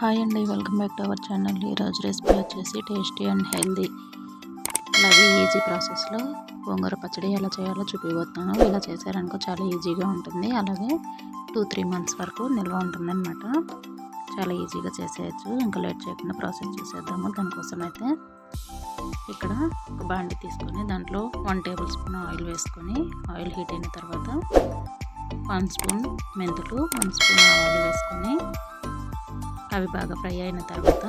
Hi అండి welcome back to our channel. ఈరోజు recipe వచ్చేసి టేస్టీ అండ్ హెల్దీ. అలాగే ఈజీ ప్రాసెస్లో గోంగూర పచ్చడి ఎలా చేయాలో చూపిపోతున్నాను ఇలా చేశారనుకో చాలా ఈజీగా ఉంటుంది. అలాగే టూ త్రీ మంత్స్ వరకు నిల్వ ఉంటుంది అనమాట చాలా ఈజీగా చేసేయచ్చు. ఇంకా లేట్ చేయకుండా ప్రాసెస్ చేసేద్దాము. దానికోసం అయితే ఇక్కడ ఒక బాండి తీసుకొని దాంట్లో వన్ టేబుల్ స్పూన్ ఆయిల్ వేసుకొని ఆయిల్ హీట్ అయిన తర్వాత వన్ స్పూన్ మెంతులు వన్ స్పూన్ ఆయిల్ వేసుకొని అవి బాగా ఫ్రై అయిన తర్వాత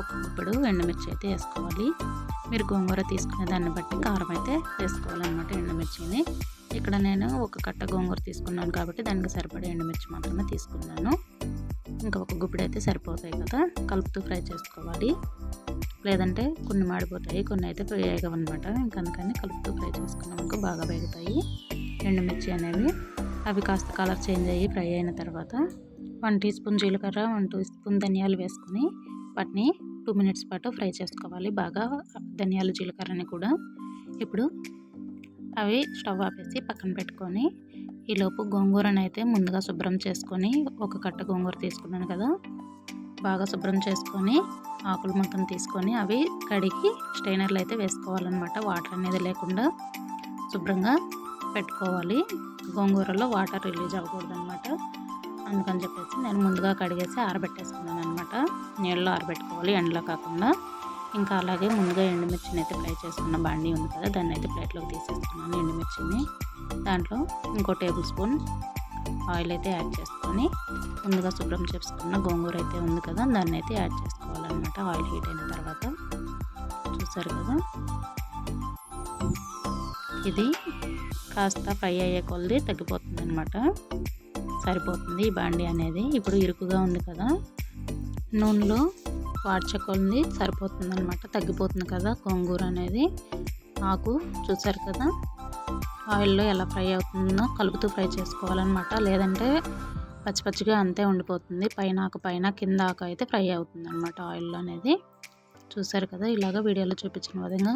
ఒక గుప్పుడు ఎండుమిర్చి అయితే వేసుకోవాలి. మీరు గోంగూర తీసుకునే దాన్ని బట్టి కారం అయితే వేసుకోవాలన్నమాట ఎండుమిర్చిని. ఇక్కడ నేను ఒక కట్ట గోంగూర తీసుకున్నాను కాబట్టి దానికి సరిపడే ఎండుమిర్చి మాత్రమే తీసుకున్నాను. ఇంకా ఒక గుప్పెడు అయితే సరిపోతాయి కదా కలుపుతూ ఫ్రై చేసుకోవాలి. లేదంటే కొన్ని మాడిపోతాయి కొన్ని అయితే ఫ్రై అయ్యవన్నమాట. ఇంకా అందుకని కలుపుతూ ఫ్రై చేసుకున్నాక బాగా వేగుతాయి. ఎండుమిర్చి అనేవి అవి కాస్త కలర్ చేంజ్ అయ్యి ఫ్రై అయిన తర్వాత వన్ టీ స్పూన్ జీలకర్ర వన్ టీ స్పూన్ ధనియాలు వేసుకొని వాటిని టూ మినిట్స్ పాటు ఫ్రై చేసుకోవాలి. బాగా ధనియాలు జీలకర్రని కూడా ఇప్పుడు అవి స్టవ్ ఆపేసి పక్కన పెట్టుకొని ఈలోపు గోంగూరను అయితే ముందుగా శుభ్రం చేసుకొని ఒక కట్ట గోంగూర తీసుకున్నాను కదా బాగా శుభ్రం చేసుకొని ఆకులు మొత్తం తీసుకొని అవి కడిగి స్టైనర్లు అయితే వేసుకోవాలన్నమాట. వాటర్ అనేది లేకుండా శుభ్రంగా పెట్టుకోవాలి. గోంగూరలో వాటర్ రిలీజ్ అవ్వకూడదు అనమాట అందుకని చెప్పేసి నేను ముందుగా కడిగేసి ఆరబెట్టేసుకున్నాను అనమాట నీళ్ళలో ఆరబెట్టుకోవాలి ఎండలో కాకుండా. ఇంకా అలాగే ముందుగా ఎండుమిర్చిని అయితే ఫ్రై చేసుకున్న బండి ఉంది కదా దాన్ని అయితే ప్లేట్లోకి తీసేసుకున్నాను ఎండుమిర్చిని. దాంట్లో ఇంకో టేబుల్ స్పూన్ ఆయిల్ అయితే యాడ్ చేసుకొని ముందుగా శుభ్రం చేసుకున్న గోంగూర అయితే ఉంది కదా దాన్ని అయితే యాడ్ చేసుకోవాలన్నమాట. ఆయిల్ హీట్ అయిన తర్వాత. చూసారు కదా. ఇది కాస్త ఫ్రై అయ్యే కొలది తగ్గిపోతుంది అనమాట సరిపోతుంది ఈ బాండి అనేది. ఇప్పుడు ఇరుకుగా ఉంది కదా. నూనెలో వాడ్చకొంది సరిపోతుంది అనమాట తగ్గిపోతుంది కదా గోంగూర అనేది. ఆకు చూసారు కదా. ఆయిల్లో ఎలా ఫ్రై అవుతుందో కలుపుతూ ఫ్రై చేసుకోవాలన్నమాట. లేదంటే పచ్చి పచ్చిగా అంతే ఉండిపోతుంది. పైన ఆకు పైన కింద ఆకు అయితే ఫ్రై అవుతుంది అనమాట ఆయిల్లో అనేది. చూసారు కదా ఇలాగ వీడియోలో చూపించిన విధంగా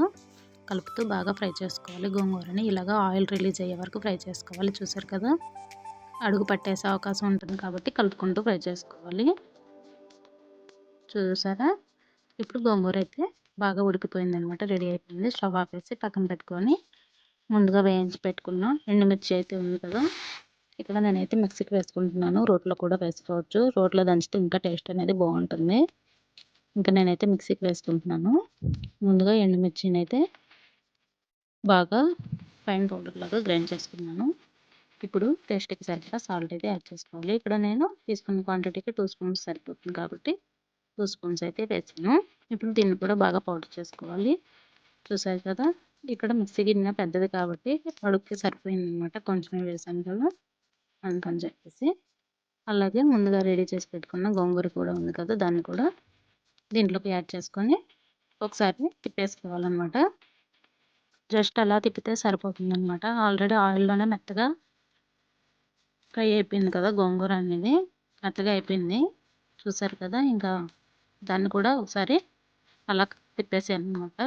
కలుపుతూ బాగా ఫ్రై చేసుకోవాలి గోంగూరని. ఇలాగ ఆయిల్ రిలీజ్ అయ్యే వరకు ఫ్రై చేసుకోవాలి. చూసారు కదా. అడుగు పట్టేసే అవకాశం ఉంటుంది కాబట్టి కలుపుకుంటూ ఫ్రై చేసుకోవాలి. చూసారా? ఇప్పుడు గోంగూర అయితే బాగా ఉడికిపోయింది అనమాట రెడీ అయిపోయింది. స్టవ్ ఆపేసి పక్కన పెట్టుకొని ముందుగా వేయించి పెట్టుకున్నాం. ఎండుమిర్చి అయితే ఉంది కదా ఇక్కడ నేనైతే మిక్సీకి వేసుకుంటున్నాను. రోట్లో కూడా వేసుకోవచ్చు. రోట్లో దంచితే ఇంకా టేస్ట్ అనేది బాగుంటుంది. ఇంకా నేనైతే మిక్సీకి వేసుకుంటున్నాను. ముందుగా ఎండుమిర్చిని అయితే బాగా ఫైన్ పౌడర్ లాగా గ్రైండ్ చేసుకున్నాను. ఇప్పుడు టేస్ట్కి సరిగ్గా సాల్ట్ అయితే యాడ్ చేసుకోవాలి. ఇక్కడ నేను తీసుకున్న క్వాంటిటీకి టూ స్పూన్స్ సరిపోతుంది కాబట్టి టూ స్పూన్స్ అయితే వేసాను. ఇప్పుడు దీన్ని కూడా బాగా పౌడర్ చేసుకోవాలి. చూసారు కదా ఇక్కడ మిక్సీ గిన్నె పెద్దది కాబట్టి అడుగుకి సరిపోయింది అనమాట కొంచెమే వేసాను కదా అందుకని చెప్పేసి. అలాగే ముందుగా రెడీ చేసి పెట్టుకున్న గోంగూర కూడా ఉంది కదా దాన్ని కూడా దీంట్లోకి యాడ్ చేసుకొని ఒకసారి తిప్పేసుకోవాలన్నమాట. జస్ట్ అలా తిప్పితే సరిపోతుంది అనమాట ఆల్రెడీ ఆయిల్లోనే మెత్తగా ఫ్రై అయిపోయింది కదా గోంగూర అనేది. మెత్తగా అయిపోయింది. చూసారు కదా ఇంకా దాన్ని కూడా ఒకసారి అలా తిప్పేసాను అనమాట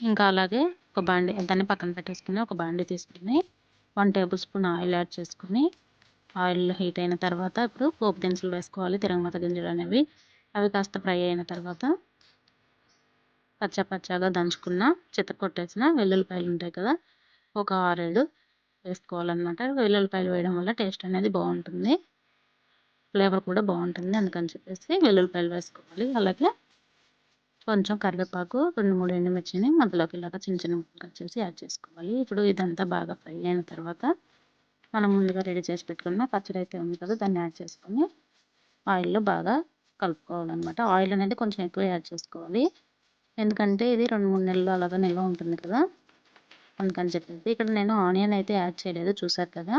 ఇంకా అలాగే ఒక బాండి దాన్ని పక్కన పెట్టేసుకుని ఒక బాండి తీసుకుని one tablespoon oil add చేసుకుని ఆయిల్ హీట్ అయిన తర్వాత ఇప్పుడు పోపు దినుసులు వేసుకోవాలి తిరగమత గింజలు అనేవి. అవి కాస్త ఫ్రై అయిన తర్వాత పచ్చ పచ్చగా దంచుకున్న చిత్ర కొట్టేసిన వెల్లుల్లిపాయలు ఉంటాయి కదా ఒక ఆరేడు వేసుకోవాలన్నమాట. వెల్లుల్లిపాయలు వేయడం వల్ల టేస్ట్ అనేది బాగుంటుంది. ఫ్లేవర్ కూడా బాగుంటుంది అందుకని చెప్పేసి వెల్లుల్లిపాయలు వేసుకోవాలి. అలాగే కొంచెం కరివేపాకు రెండు మూడు ఎండుమిర్చిని మధ్యలోకి ఇలాగ చిన్న చిన్న ముక్కలు కట్ చేసి యాడ్ చేసుకోవాలి. ఇప్పుడు ఇదంతా బాగా ఫ్రై అయిన తర్వాత మనం ముందుగా రెడీ చేసి పెట్టుకున్న పచ్చడి అయితే ఉంది కదా దాన్ని యాడ్ చేసుకొని ఆయిల్లో బాగా కలుపుకోవాలన్నమాట. ఆయిల్ అనేది కొంచెం ఎక్కువ యాడ్ చేసుకోవాలి. ఎందుకంటే ఇది రెండు మూడు నెలలు అలాగా నిల్వ ఉంటుంది కదా. అందుకని చెప్పేసి ఇక్కడ నేను ఆనియన్ అయితే యాడ్ చేయలేదు చూసారు కదా?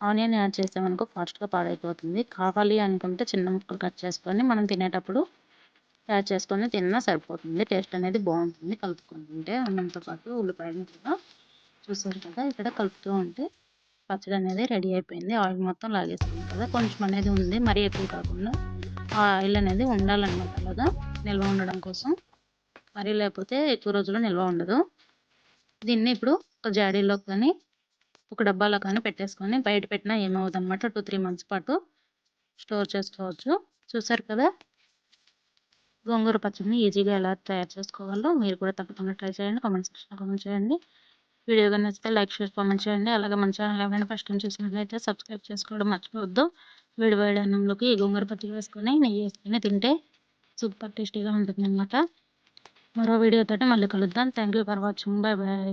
ఆనియన్ యాడ్ చేసామనుకో ఫాస్ట్గా పాడైపోతుంది. కావాలి అనుకుంటే చిన్న ముక్కలు కట్ చేసుకొని మనం తినేటప్పుడు యాడ్ చేసుకొని తిన్నా సరిపోతుంది. టేస్ట్ అనేది బాగుంటుంది. కలుపుకుంటుంటే అన్నంతో పాటు ఉల్లిపాయలు కూడా చూసారు కదా? ఇక్కడ కలుపుతూ ఉంటే పచ్చడి అనేది రెడీ అయిపోయింది. ఆయిల్ మొత్తం లాగేస్తుంది కదా? కొంచెం అనేది ఉంది. మరీ ఎక్కువ కాకుండా ఆ ఆయిల్ అనేది ఉండాలన్నమాట అలాగా నిల్వ ఉండడం కోసం. మరీ లేకపోతే ఎక్కువ రోజులు నిల్వ ఉండదు. దీన్ని ఇప్పుడు ఒక జాడీలో కానీ ఒక డబ్బాలో కానీ పెట్టేసుకొని బయట పెట్టినా ఏమవుతుంది అనమాట టూ త్రీ మంత్స్ పాటు స్టోర్ చేసుకోవచ్చు. చూసారు కదా? గోంగూర పచ్చడిని ఈజీగా ఎలా తయారు చేసుకోవాలో మీరు కూడా తప్పకుండా ట్రై చేయండి. కామెంట్ సెక్షన్లో కామెంట్ చేయండి. వీడియో కానీ నచ్చితే లైక్ షేర్ కామెంట్ చేయండి. అలాగే మన ఛానల్ ఎవరైనా ఫస్ట్ టైం చూసినట్లయితే సబ్స్క్రైబ్ చేసుకోవడం మర్చిపోవద్దు. వేడి వేడి అన్నంలోకి ఈ గోంగూర పచ్చడి వేసుకొని నెయ్యి వేసుకొని తింటే సూపర్ టేస్టీగా ఉంటుంది అనమాట మరో వీడియోతో మళ్ళీ కలుద్దాం. Thank you for watching bye bye